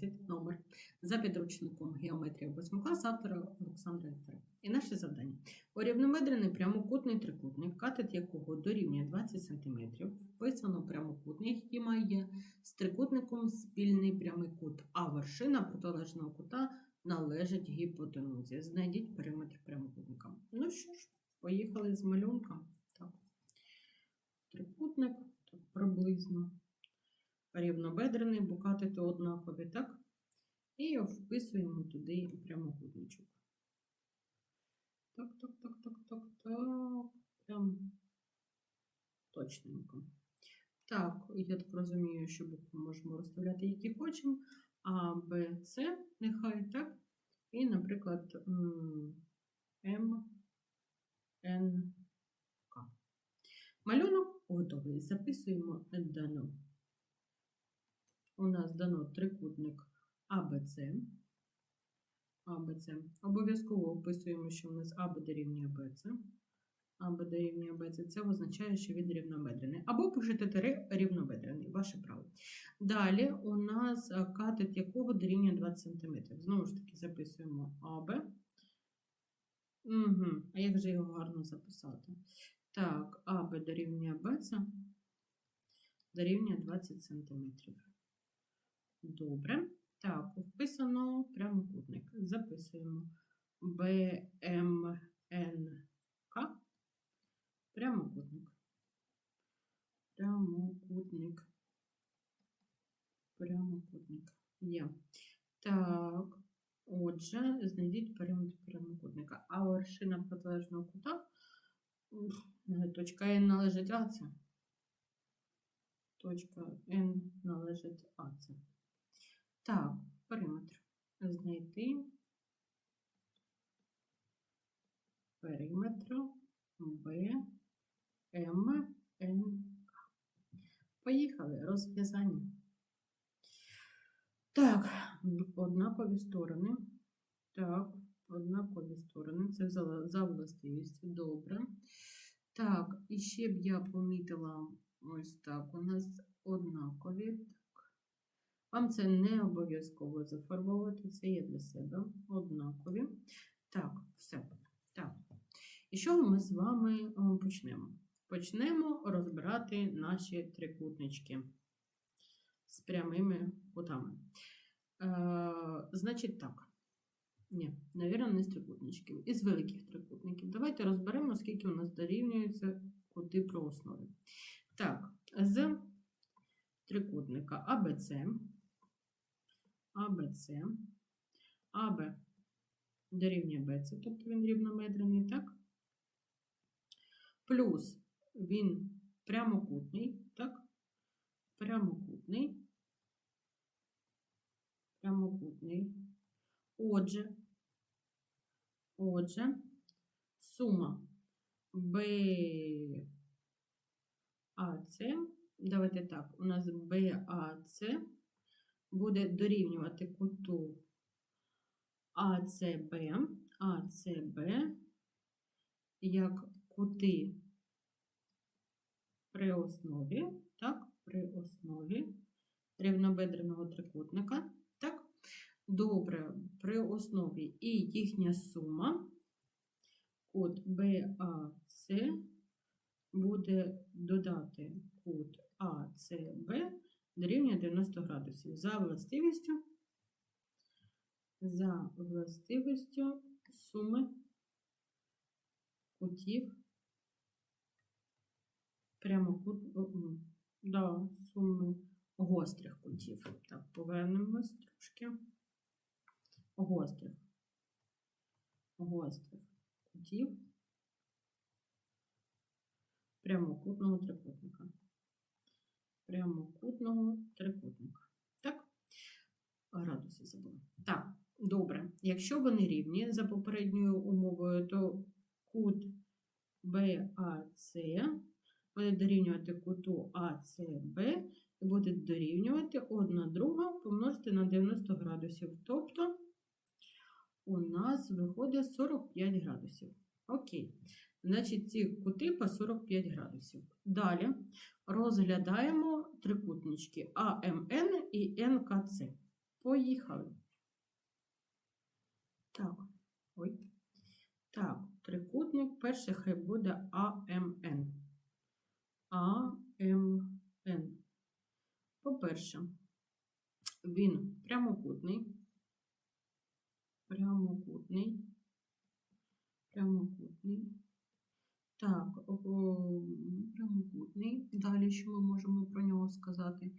10 номер за підручником геометрія 8 клас автора Олександра Ефера. І наше завдання. Урівномедрений прямокутний трикутник, катет якого дорівнює 20 см, вписано прямокутник, який має з трикутником спільний прямий кут, а вершина протилежного кута належить гіпотенузі. Знайдіть периметр прямокутника. Ну що ж, поїхали з малюнка. Так. Трикутник, так, приблизно рівнобедрений, бо катети однакові, так? І вписуємо туди прямокутничок. Так, так, так, так, так, так. Прям точненько. Так, я так розумію, що букви можемо розставляти, які хочемо. А, Б, С, нехай, так? І, наприклад, м, Н, К. Малюнок готовий. Записуємо дано. У нас дано трикутник АБЦ. АБЦ. Обов'язково описуємо, що у нас АБ дорівнює БЦ. АБ дорівнює БЦ. Це означає, що він рівнобедрений. Або пишете тире рівнобедрений. Ваше право. Далі у нас катет якого дорівнює 20 см. Знову ж таки, записуємо АБ. Угу. А як же його гарно записати? Так, АБ дорівнює БЦ дорівнює 20 см. Добре. Так, вписано прямокутник. Записуємо БМНК. Прямокутник. Прямокутник. Прямокутник. Є. Так, отже, знайдіть периметр прямокутника. А вершина протилежного кута. Точка N належить АЦ. Точка N належить АЦ. Так, периметр. Знайти периметр Б, М, Н, К. Поїхали. Розв'язання. Так, однакові сторони. Так, однакові сторони. Це за властивістю. Добре. Так, і ще б я помітила ось так. У нас однакові. Вам це не обов'язково зафарбовувати, це є для себе однакові. Так, все. Так. І що ми з вами почнемо? Почнемо розбирати наші трикутнички з прямими кутами. Е, значить так. Ні, навірно, не з трикутничків, із великих трикутників. Давайте розберемо, скільки у нас дорівнюються кути про основі. Так, з трикутника АБЦ. АБЦ, АБ дорівнює БЦ, тобто він рівномедрений, так? Плюс він прямокутний, так? Прямокутний. Прямокутний. Отже, отже, сума БАЦ, давайте так, у нас БАЦ буде дорівнювати куту АЦБ, АЦБ як кути при основі, так, при основі рівнобедреного трикутника. Так, добре, при основі і їхня сума, кут БАЦ буде додати кут АЦБ дорівнює 90 градусів. За властивістю, за властивістю суми кутів прямокут, да, суми гострих кутів. Так, повернемось трошки. Гострих. Гострих кутів прямокутного трикутника прямокутного трикутника. Так? Градуси забула. Так, добре. Якщо вони рівні за попередньою умовою, то кут БАЦ буде дорівнювати куту АЦБ і буде дорівнювати одна друга помножити на 90 градусів. Тобто у нас виходить 45 градусів. Окей. Значить, ці кути по 45 градусів. Далі розглядаємо трикутнички АМН і НКЦ. Поїхали. Так, ой. Так, трикутник перший хай буде АМН. АМН. По-перше, він прямокутний. Прямокутний. Прямокутний. Так, прямокутний. Далі що ми можемо про нього сказати?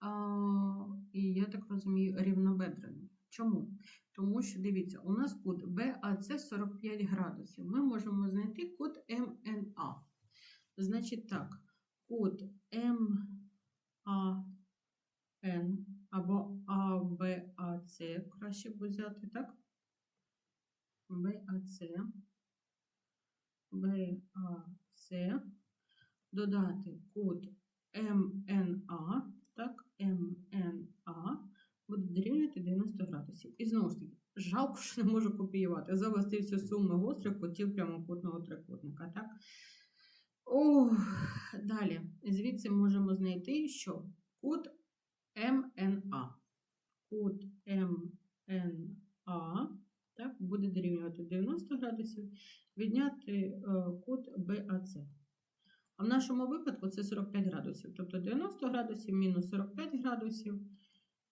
А, і я так розумію, рівнобедрений. Чому? Тому що, дивіться, у нас кут БАЦ 45 градусів. Ми можемо знайти кут МНА. Значить так, кут МАН або АБАЦ, краще б взяти, так? БАЦ. БАЦ. Додати кут МНА, так, МНА буде дорівнювати 90 градусів. І знову ж таки, жалко, що не можу копіювати. Завестився суми гострих кутів прямокутного трикутника, так? Ох, далі. Звідси можемо знайти, що кут МНА. Кут МНА так, буде дорівнювати 90 градусів, відняти е, кут БАЦ. А в нашому випадку це 45 градусів. Тобто 90 градусів мінус 45 градусів.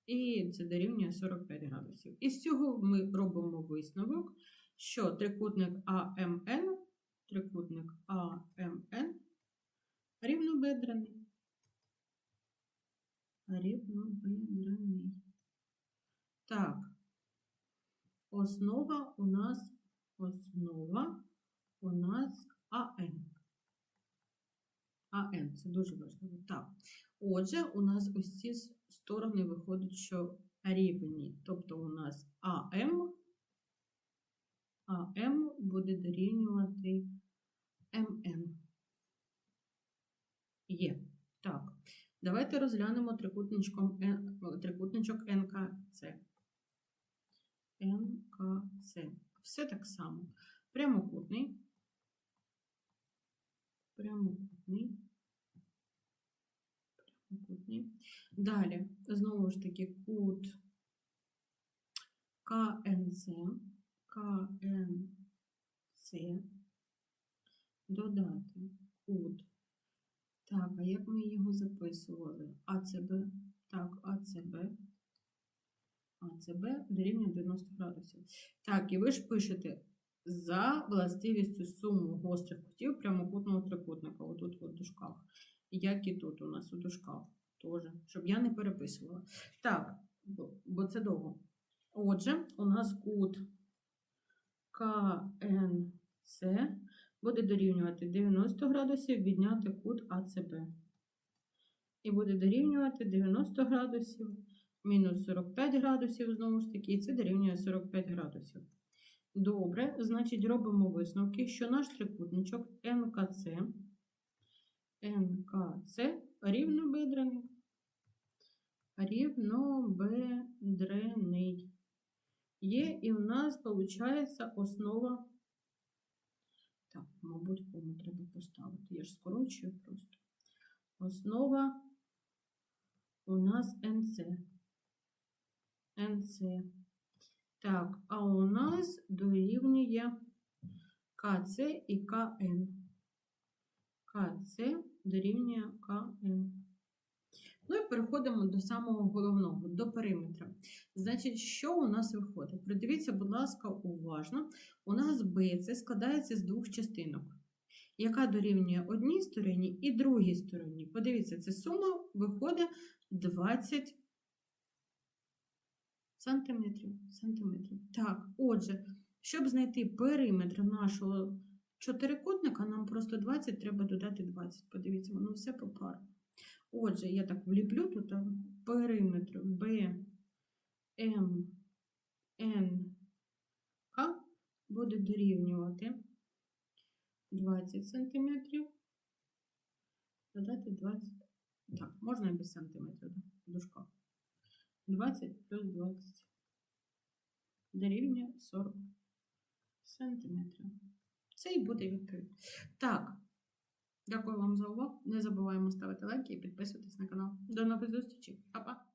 І це дорівнює 45 градусів. І з цього ми робимо висновок, що трикутник АМН, трикутник АМН рівнобедрений. Рівнобедрений. Так, основа у нас основа у нас АН. АН, це дуже важливо. Так. Отже, у нас ось ці сторони виходять, що рівні. Тобто у нас АМ, АМ буде дорівнювати МН. Є. Так. Давайте розглянемо трикутничок НКЦ. НКЦ. Все так само. Прямокутний. Прямокутний. Прямокутний. Далі, знову ж таки, кут КНЦ. КНЦ. Додати кут. Так, а як ми його записували? АЦБ. Так, АЦБ. АЦБ дорівнює 90 градусів. Так, і ви ж пишете за властивістю суму гострих кутів прямокутного трикутника. Отут от в дужках. Як і тут у нас у дужках теж, щоб я не переписувала. Так, бо, це довго. Отже, у нас кут КНЦ буде дорівнювати 90 градусів, відняти кут АЦБ. І буде дорівнювати 90 градусів, мінус 45 градусів, знову ж таки, і це дорівнює 45 градусів. Добре, значить, робимо висновки, що наш трикутничок НКЦ, НКЦ рівнобедрений. Рівнобедрений. Є, і в нас виходить основа. Так, мабуть, кому треба поставити. Я ж скорочую просто. Основа у нас НЦ. НЦ. Так, а у нас дорівнює КЦ і КН. КЦ дорівнює КН. Ну і переходимо до самого головного, до периметра. Значить, що у нас виходить? Придивіться, будь ласка, уважно. У нас BC складається з двох частинок, яка дорівнює одній стороні і другій стороні. Подивіться, це сума виходить 20 сантиметрів. сантиметрів. Так, отже, щоб знайти периметр нашого чотирикутника, нам просто 20 треба додати 20. Подивіться, воно все попарно. Отже, я так вліплю тут периметр B, M, N, К буде дорівнювати 20 сантиметрів. Додати 20. Так, можна і без сантиметрів в дужках. 20 плюс 20 дорівнює 40 сантиметрів. Це і буде відповідь. Так, дякую вам за увагу. Не забуваємо ставити лайки і підписуватись на канал. До нових зустрічей. Па-па!